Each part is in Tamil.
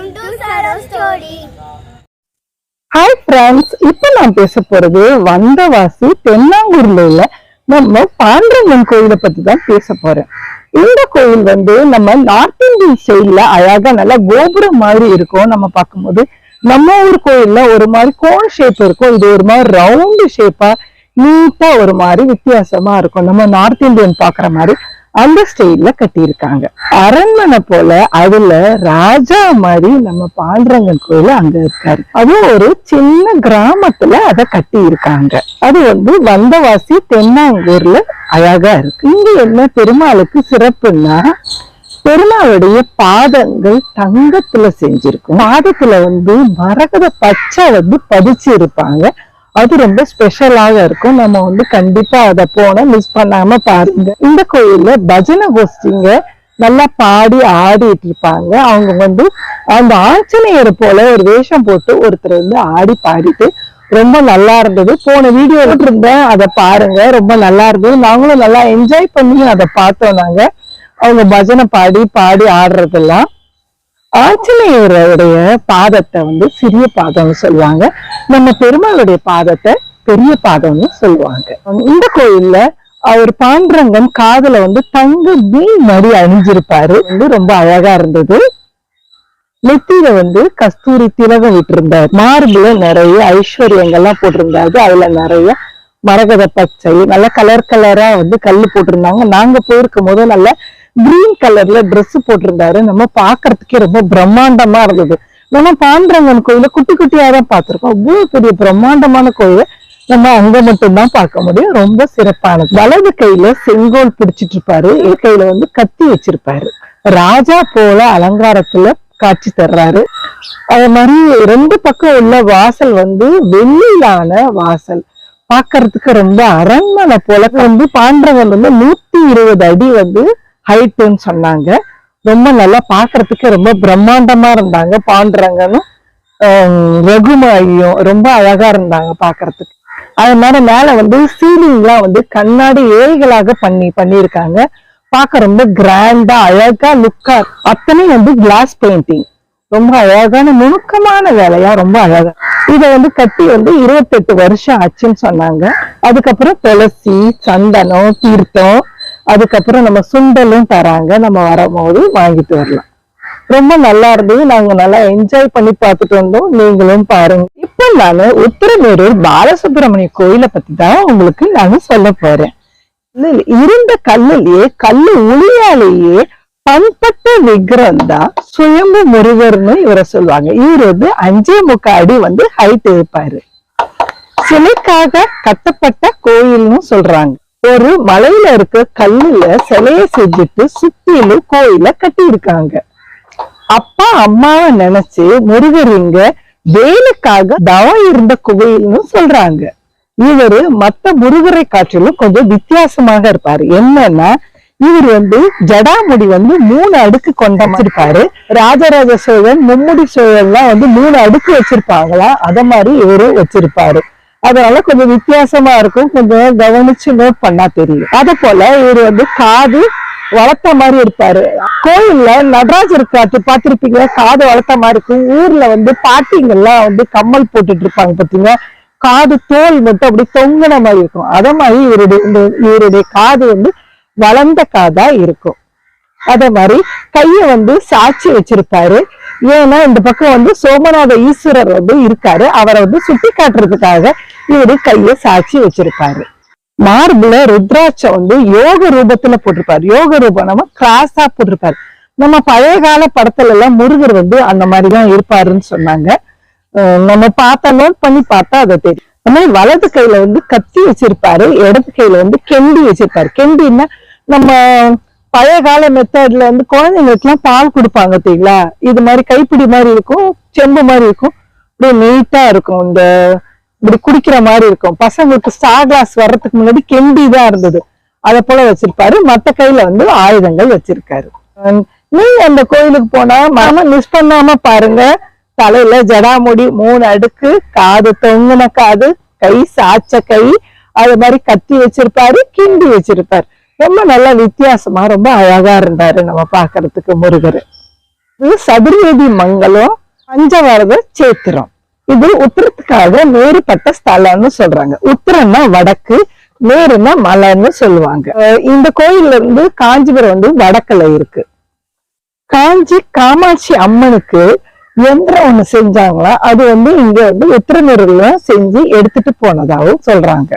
Welcome to Saro story hi friends இப்போ நான் பேச போறது வந்தவாசி தென்னாங்கூர்ல உள்ள நம்ம பாண்டரங்கன் கோயிலை பத்தி தான் பேச போறேன். இந்த கோயில் வந்து நம்ம நார்த் இந்தியன் ஸ்டைல்ல அழகா நல்லா கோபுரம் மாதிரி இருக்கும். நம்ம பார்க்கும்போது நம்ம ஊர் கோயில்ல ஒரு மாதிரி கோன் ஷேப் இருக்கும். இது ஒரு மாதிரி ரவுண்டு ஷேப்பா நீட்டா ஒரு மாதிரி வித்தியாசமா இருக்கும். நம்ம நார்த் இந்தியன் பாக்குற மாதிரி அந்த ஸ்டைல்ல கட்டியிருக்காங்க. அரண்மனை போல அதுல ராஜா மாதிரி நம்ம பாண்டரங்கன் கோயில் அங்க இருக்காரு. அதுவும் ஒரு சின்ன கிராமத்துல அதை கட்டி இருக்காங்க அது வந்து வந்தவாசி தென்னாங்கூர்ல அழகா இருக்கு. இங்க என்ன பெருமாளுக்கு சிறப்புன்னா பெருமாளுடைய பாதங்கள் தங்கத்துல செஞ்சிருக்கும். பாதத்துல வந்து மரகத பச்சை வந்து பதிச்சு இருப்பாங்க அது ரொம்ப ஸ்பெஷலாக இருக்கும். நம்ம வந்து கண்டிப்பா அதை போன மிஸ் பண்ணாம பாருங்க. இந்த கோயில்ல பஜனை கோஷ்டிங்க நல்லா பாடி ஆடிட்டு இருப்பாங்க. அவங்க வந்து அந்த ஆஞ்சநேயர் போல ஒரு வேஷம் போட்டு ஒருத்தர் வந்து ஆடி பாடிட்டு ரொம்ப நல்லா இருந்தது. போன வீடியோ இருந்தேன் அதை பாருங்க. ரொம்ப நல்லா இருந்தது. நாங்களும் நல்லா என்ஜாய் பண்ணி அதை பார்த்தோம் நாங்க. அவங்க பஜனை பாடி பாடி ஆடுறதெல்லாம். ஆஞ்சநேயருடைய பாதத்தை வந்து சிறிய பாதம்னு சொல்லுவாங்க. நம்ம பெருமாளுடைய பாதத்தை பெரிய பாதம்னு சொல்லுவாங்க. இந்த கோயில்ல அவர் பாண்டரங்கம் காதுல வந்து தங்க மீன் மடி அணிஞ்சிருப்பாரு. வந்து ரொம்ப அழகா இருந்தது. நெத்தியில வந்து கஸ்தூரி திலகம் விட்டிருந்தார். மார்புல நிறைய ஐஸ்வர்யங்கள்லாம் போட்டிருந்தாரு. அதுல நிறைய மரகத பச்சை நல்ல கலர் கலரா வந்து கல்லு போட்டிருந்தாங்க. நாங்க போயிருக்கும் போது நல்ல கிரீன் கலர்ல ட்ரெஸ் போட்டிருந்தாரு. நம்ம பாக்குறதுக்கே ரொம்ப பிரம்மாண்டமா இருந்தது. நம்ம பாண்டரங்கன் கோயில குட்டி குட்டியா தான் பார்த்திருக்கோம். அவ்வளவு பெரிய பிரம்மாண்டமான கோயில நம்ம அங்க மட்டும்தான் பார்க்க முடியும். ரொம்ப சிறப்பானது. வலது கையில செங்கோல் பிடிச்சிட்டு இருப்பாரு கையில வந்து கத்தி வச்சிருப்பாரு. ராஜா போல அலங்காரத்துல காட்சி தர்றாரு. அது மாதிரி ரெண்டு பக்கம் உள்ள வாசல் வந்து வெள்ளியிலான வாசல். பாக்குறதுக்கு ரொம்ப அரண்மனை போல. வந்து பாண்டவன் வந்து நூத்தி இருபது அடி வந்து ஹைட்டுன்னு சொன்னாங்க. ரொம்ப நல்லா பார்க்கிறதுக்கு ரொம்ப பிரம்மாண்டமா இருந்தாங்க. பாண்டுறங்கன்னு ஆஹ் ரகுமாயியும் ரொம்ப அழகா இருந்தாங்க பாக்குறதுக்கு அதனால மேல வந்து சீலிங்லாம் வந்து கண்ணாடி ஏழைகளாக பண்ணி பண்ணியிருக்காங்க. பார்க்க ரொம்ப கிராண்டா அழகா லுக்கா அத்தனையும் வந்து கிளாஸ் பெயிண்டிங் ரொம்ப அழகான நுணுக்கமான வேலையா ரொம்ப அழகா. இதை வந்து கட்டி வந்து இருபத்தெட்டு வருஷம் ஆச்சுன்னு சொன்னாங்க. அதுக்கப்புறம் துளசி சந்தனம் தீர்த்தம் அதுக்கப்புறம் நம்ம சுண்டலும் தராங்க. நம்ம வரும்போது வாங்கிட்டு வரலாம். ரொம்ப நல்லா இருந்தது. நாங்க நல்லா என்ஜாய் பண்ணி பார்த்துட்டு வந்தோம். நீங்களும் பாருங்க. இப்ப நானு உத்திரமேரூர் பாலசுப்ரமணிய கோயிலை பத்தி தான் உங்களுக்கு நாங்க சொல்ல போறேன். இருந்த கல்லிலேயே கல்லு உளியாலேயே பண்பட்ட விக்கிரம் தான் சுயம்பு முருகர்னு இவரை சொல்லுவாங்க. இவர் வந்து அஞ்சே முக்கா அடி வந்து ஹைட் இருப்பாரு சிலைக்காக கட்டப்பட்ட கோயில்னு சொல்றாங்க. ஒரு மலையில இருக்க கல்லுல சிலைய செஞ்சுட்டு சுத்திலும் கோயில கட்டி இருக்காங்க அப்பா அம்மாவை நினைச்சு முருகர் இங்க வேலுக்காக தவம் இருந்த குகையில்னு சொல்றாங்க. இவரு மத்த முருகரை காற்றிலும் கொஞ்சம் வித்தியாசமாக இருப்பாரு. என்னன்னா இவர் வந்து ஜடாமுடி வந்து மூணு அடுக்கு கொண்ட வச்சிருப்பாரு. ராஜராஜ சோழன் மும்முடி சோழன் வந்து மூணு அடுக்கு வச்சிருப்பாங்களா அத மாதிரி இவரு வச்சிருப்பாரு. அதனால கொஞ்சம் வித்தியாசமா இருக்கும். கொஞ்சம் கவனிச்சு நோட் பண்ணா தெரியும். அத போல இவர் வந்து காது வளர்த்த மாதிரி இருப்பாரு. கோயில்ல நடராஜர் இருக்காது பார்த்திருப்பீங்க காது வளர்த்த மாதிரி இருக்கும். ஊர்ல வந்து பாட்டிங்கெல்லாம் வந்து கம்மல் போட்டுட்டு இருப்பாங்க பாத்தீங்க காது தோல் மட்டும் அப்படி தொங்கின மாதிரி இருக்கும். அத மாதிரி இவருடைய இந்த இவருடைய காது வந்து வளர்ந்த காதா இருக்கும். அதே மாதிரி கைய வந்து சாட்சி வச்சிருப்பாரு. ஏன்னா இந்த பக்கம் வந்து சோமநாத ஈஸ்வரர் வந்து இருக்காரு. அவரை வந்து சுட்டி காட்டுறதுக்காக இவரு கைய சாட்சி வச்சிருப்பாரு. மார்புல ருத்ராட்சம் வந்து யோக ரூபத்துல போட்டிருப்பாரு. யோக ரூபம் நம்ம கிராஸா போட்டிருப்பாரு. நம்ம பழைய கால படத்துல எல்லாம் முருகர் வந்து அந்த மாதிரிதான் இருப்பாருன்னு சொன்னாங்க. நம்ம பார்த்தா நோட் பண்ணி பார்த்தா அதை தெரியும். அந்த மாதிரி வலது கையில வந்து கத்தி வச்சிருப்பாரு. இடது கையில வந்து கெண்டி வச்சிருப்பாரு. கெண்டின்னா நம்ம பழைய கால மெத்தட்ல வந்து குழந்தைங்களுக்கு எல்லாம் பால் கொடுப்பாங்க பார்த்தீங்களா இது மாதிரி கைப்பிடி மாதிரி இருக்கும் செம்பு மாதிரி இருக்கும். அப்படியே நீட்டா இருக்கும். இந்த இப்படி குடிக்கிற மாதிரி இருக்கும். பசங்களுக்கு ஸ்டார் கிளாஸ் வர்றதுக்கு முன்னாடி கெண்டி தான் இருந்தது. அதை போல வச்சிருப்பாரு. மத்த கையில வந்து ஆயுதங்கள் வச்சிருக்காரு. உம் நீங்க அந்த கோயிலுக்கு போனா மரம மிஸ் பண்ணாம பாருங்க. தலையில ஜடாமுடி மூணு அடுக்கு காது தொங்குன காது கை சாச்ச கை அது மாதிரி கத்தி வச்சிருப்பாரு கிண்டி வச்சிருப்பாரு. ரொம்ப நல்லா வித்தியாசமா ரொம்ப அழகா இருந்தாரு நம்ம பாக்குறதுக்கு முருகர். இது சதுர்வேதி மங்கலம் பஞ்சவரத சேத்திரம். இது உத்தரத்துக்காக நேருப்பட்ட ஸ்தலம்னு சொல்றாங்க. உத்தரம்னா வடக்கு நேருன்னா மலைன்னு சொல்லுவாங்க. இந்த கோயில்ல இருந்து காஞ்சிபுரம் வந்து வடக்குல இருக்கு. காஞ்சி காமாட்சி அம்மனுக்கு எந்திரம் ஒண்ணு செஞ்சாங்களா? அது வந்து இங்க வந்து உத்திரநூறுல செஞ்சு எடுத்துட்டு போனதாகவும் சொல்றாங்க.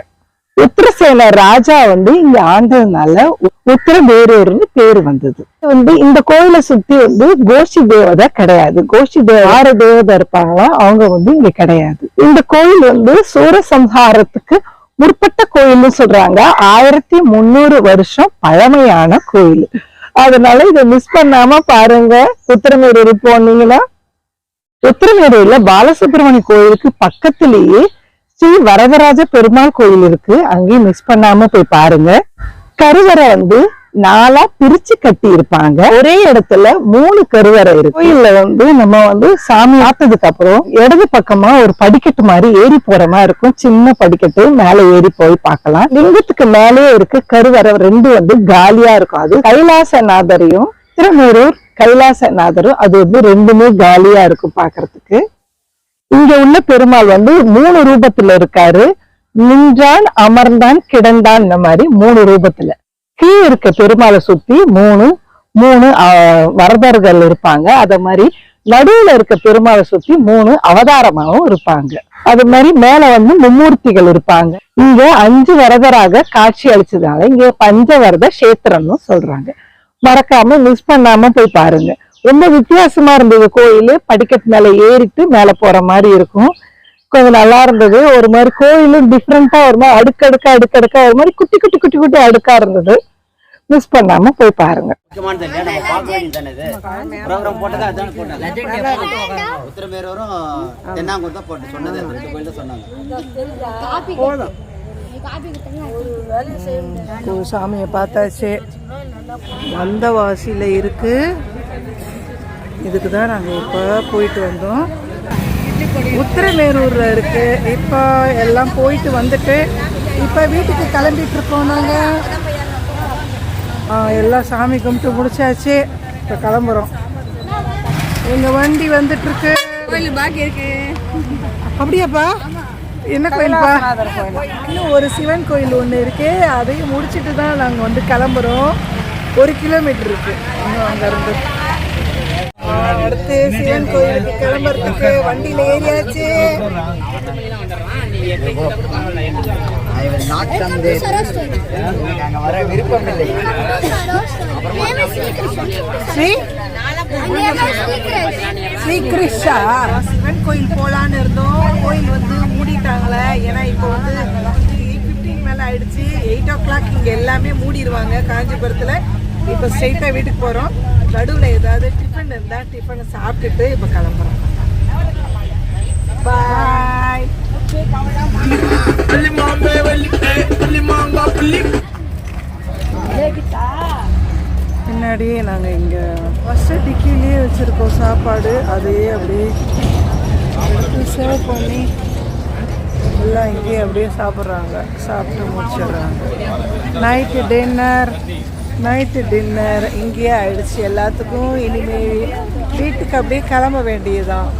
உத்தரசேன ராஜா வந்து இங்க ஆண்டதுனால உ- பேரு வந்தது. வந்து இந்த கோயிலை சுத்தி வந்து கோஷி தேவதை கிடையாது. கோஷி தேவ ஆறு தேவதை இருப்பாங்களா அவங்க வந்து இங்க கிடையாது. இந்த கோயில் வந்து சூரசம்ஹாரத்துக்கு முற்பட்ட கோயில்னு சொல்றாங்க. ஆயிரத்தி முந்நூறு வருஷம் பழமையான கோயில். அதனால இதை மிஸ் பண்ணாம பாருங்க. உத்தரமேரூர் போனீங்கன்னா உத்தரமேரூர்ல பாலசுப்ரமணிய கோயிலுக்கு பக்கத்திலேயே ஸ்ரீ வரதராஜ பெருமாள் கோயில் இருக்கு. அங்கேயும் மிஸ் பண்ணாம போய் பாருங்க. கருவறை வந்து நாலா பிரிச்சு கட்டி இருப்பாங்க. ஒரே இடத்துல மூணு கருவறை இருக்கு. கோயில்ல வந்து நம்ம வந்து சாமி ஆத்ததுக்கு அப்புறம் இடது பக்கமா ஒரு படிக்கட்டு மாதிரி ஏறி போற மாதிரி இருக்கும். சின்ன படிக்கட்டு மேல ஏறி போய் பார்க்கலாம். லிங்கத்துக்கு மேலே இருக்கு கருவறை. ரெண்டு வந்து காலியா இருக்கும். அது கைலாசநாதரையும் திருமேரூர் கைலாசநாதரும் அது வந்து ரெண்டுமே காலியா இருக்கும் பாக்குறதுக்கு இங்க உள்ள பெருமாள் வந்து மூணு ரூபத்துல இருக்காரு. நின்றான் அமர்ந்தான் கிடந்தான் இந்த மாதிரி மூணு ரூபத்துல. கீழே இருக்க பெருமாளை சுத்தி மூணு மூணு வரதர்கள் இருப்பாங்க. அத மாதிரி நடுவுல இருக்க பெருமாளை சுத்தி மூணு அவதாரமாகவும் இருப்பாங்க. அது மாதிரி மேல வந்து மும்மூர்த்திகள் இருப்பாங்க. இங்க அஞ்சு வரதராக காட்சி அளிச்சதால இங்க பஞ்சவரத கஷேத்திரம்னு சொல்றாங்க. மறக்காம மிஸ் பண்ணாம போய் பாருங்க. ரொம்ப வித்தியாசமா இருந்தது கோயில். படிக்கட்டு மேல ஏறிட்டு மேல போற மாதிரி இருக்கும். கொஞ்சம் நல்லா இருந்தது. ஒரு மாதிரி கோயிலும் டிஃப்ரெண்டா ஒரு மாதிரி அடுக்கடுக்கா அடுக்கடுக்கா ஒரு மாதிரி குட்டி குட்டி குட்டி குட்டி அடுக்கா இருந்தது. மிஸ் பண்ணாம போய் பாருங்க. உத்தரமேரூரும் தென்னாங்கூர் தான் போட்டு சொன்னது. சொன்னாங்க. சாமியை பார்த்தாச்சு. வந்தவாசியில இருக்கு. இதுக்கு தான் நாங்கள் இப்போ போயிட்டு வந்தோம். உத்திரமேரூர்ல இருக்கு. இப்போ எல்லாம் போயிட்டு வந்துட்டு இப்போ வீட்டுக்கு கிளம்பிட்டு இருக்கோம் நாங்கள் எல்லாம் சாமி கும்பிட்டு முடிச்சாச்சு. இப்போ கிளம்புறோம். எங்க வண்டி வந்துட்டு இருக்கு. கோயில் பாக்கி இருக்கு. அப்படியாப்பா? என்ன கோயில்ப்பா? இன்னும் ஒரு சிவன் கோயில் ஒன்று இருக்கு அதையும் முடிச்சிட்டு தான் நாங்கள் வந்து கிளம்புறோம். ஒரு கிலோமீட்டர் இருக்கு. இன்னும் அங்கேருந்து அடுத்து சிவன் கோயிலுக்கு கிளம்புறதுக்கு வண்டியில் ஏறியாச்சு. அங்கே வர விருப்பம் இல்லை ஸ்ரீ ஸ்ரீ கிருஷ்ணா. சிவன் கோயில் போகலான்னு இருந்தோம். கோயில் வந்து மூடிட்டாங்களே. ஏன்னா இப்போ வந்து எயிட் ஃபிஃப்டின் மேலே ஆயிடுச்சு. எயிட் ஓ கிளாக் இங்கே எல்லாமே மூடிடுவாங்க காஞ்சிபுரத்தில். இப்போ ஸ்ட்ரைட்டாக வீட்டுக்கு போகிறோம் நடுவில் ஏதாவது டிஃபன் இருந்தால் டிஃபனை சாப்பிட்டுட்டு இப்போ கிளம்புறோம். பாய் முன்னாடியே நாங்கள் இங்கே ஃபஸ்ட்டு டிக்கிலேயே வச்சுருக்கோம் சாப்பாடு. அதையே அப்படியே எடுத்து சேவ் பண்ணி எல்லாம் இங்கேயே அப்படியே சாப்பிட்றாங்க. சாப்பிட்டு முடிச்சிடுறாங்க. நைட்டு டின்னர் நைட்டு டின்னர் இங்கேயே ஆயிடுச்சு எல்லாத்துக்கும். இனிமேல் வீட்டுக்கு அப்படியே கிளம்ப வேண்டியதுதான்.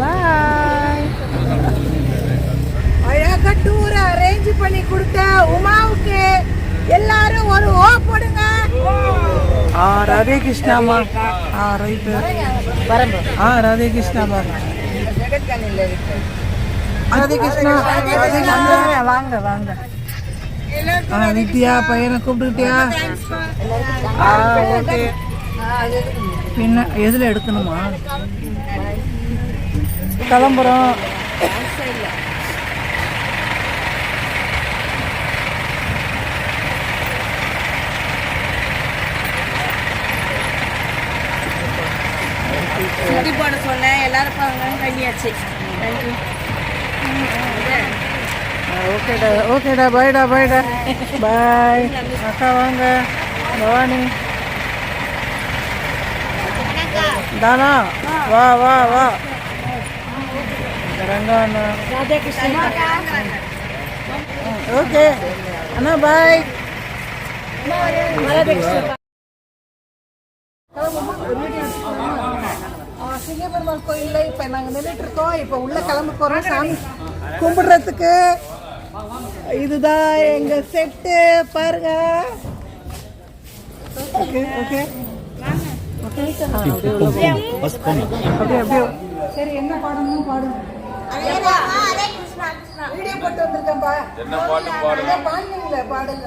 பாய் அழகா டூர் அரேஞ்ச் பண்ணி கொடுத்த உமாவுக்கு எல்லாரும் ஒரு ஓ போடுங்க. ஆ ராதே கிருஷ்ணாமா ஆ ரைட்டு ஆ ராதே கிருஷ்ணாமா ராதே கிருஷ்ணா ராதே கிருஷ்ணா. வாங்க வாங்க. ஆ வித்யா பையனை கூப்பிட்டுக்கிட்டியா? ஆ ஓகே. பின்ன எதில் எடுக்கணுமா? கிளம்புறோம். சுத்தி போட சொன்னேன். எல்லாரும் பண்ணியாச்சு தேங்க்யூ ஓகேடா ஓகேடா பாய்டா பாய்டா பாய் அக்கா வாங்க. பவானி தானா? வா வா வா. ரங்கா அண்ணா. ராதே கிருஷ்ணா ஓகே. அண்ணா பாய் சிங்கப்பெருமாள் கோயிலில் இப்போ நாங்கள் நின்றுட்டு இருக்கோம். இப்போ உள்ள கிளம்ப போகிறோம் சாமி கும்பிடுறதுக்கு இதுதான் எங்கள் செட்டு பாருங்க. ஓகே ஓகே சரி என்ன பாடணும் பாடுங்க. வீடியோ போட்டு வந்திருக்கேன்ப்பா. என்ன பாட்டு பாடுங்க? பாடுங்க. பாடுங்க.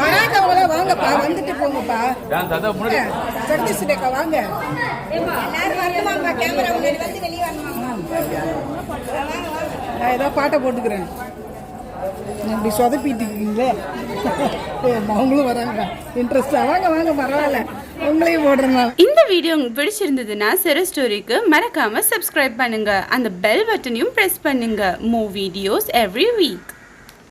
வராதவங்கள வாங்கப்பா வந்துட்டு போங்கப்பா. ஜெகதீஷ் வாங்க. நான் ஏதோ பாட்டை போட்டுக்கிறேன். இப்படி சொதப்பிட்டுருக்கீங்களே அவங்களும் வராங்க. இன்ட்ரெஸ்டாக வாங்க வாங்க பரவாயில்ல. உங்களையும் போடுறேன் இந்த வீடியோ உங்களுக்கு பிடிச்சிருந்ததுன்னா சிறு ஸ்டோரிக்கு மறக்காம சப்ஸ்கிரைப் பண்ணுங்க. அந்த பெல் பட்டனையும் பிரஸ் பண்ணுங்க. மூ வீடியோஸ் எவ்ரி வீக்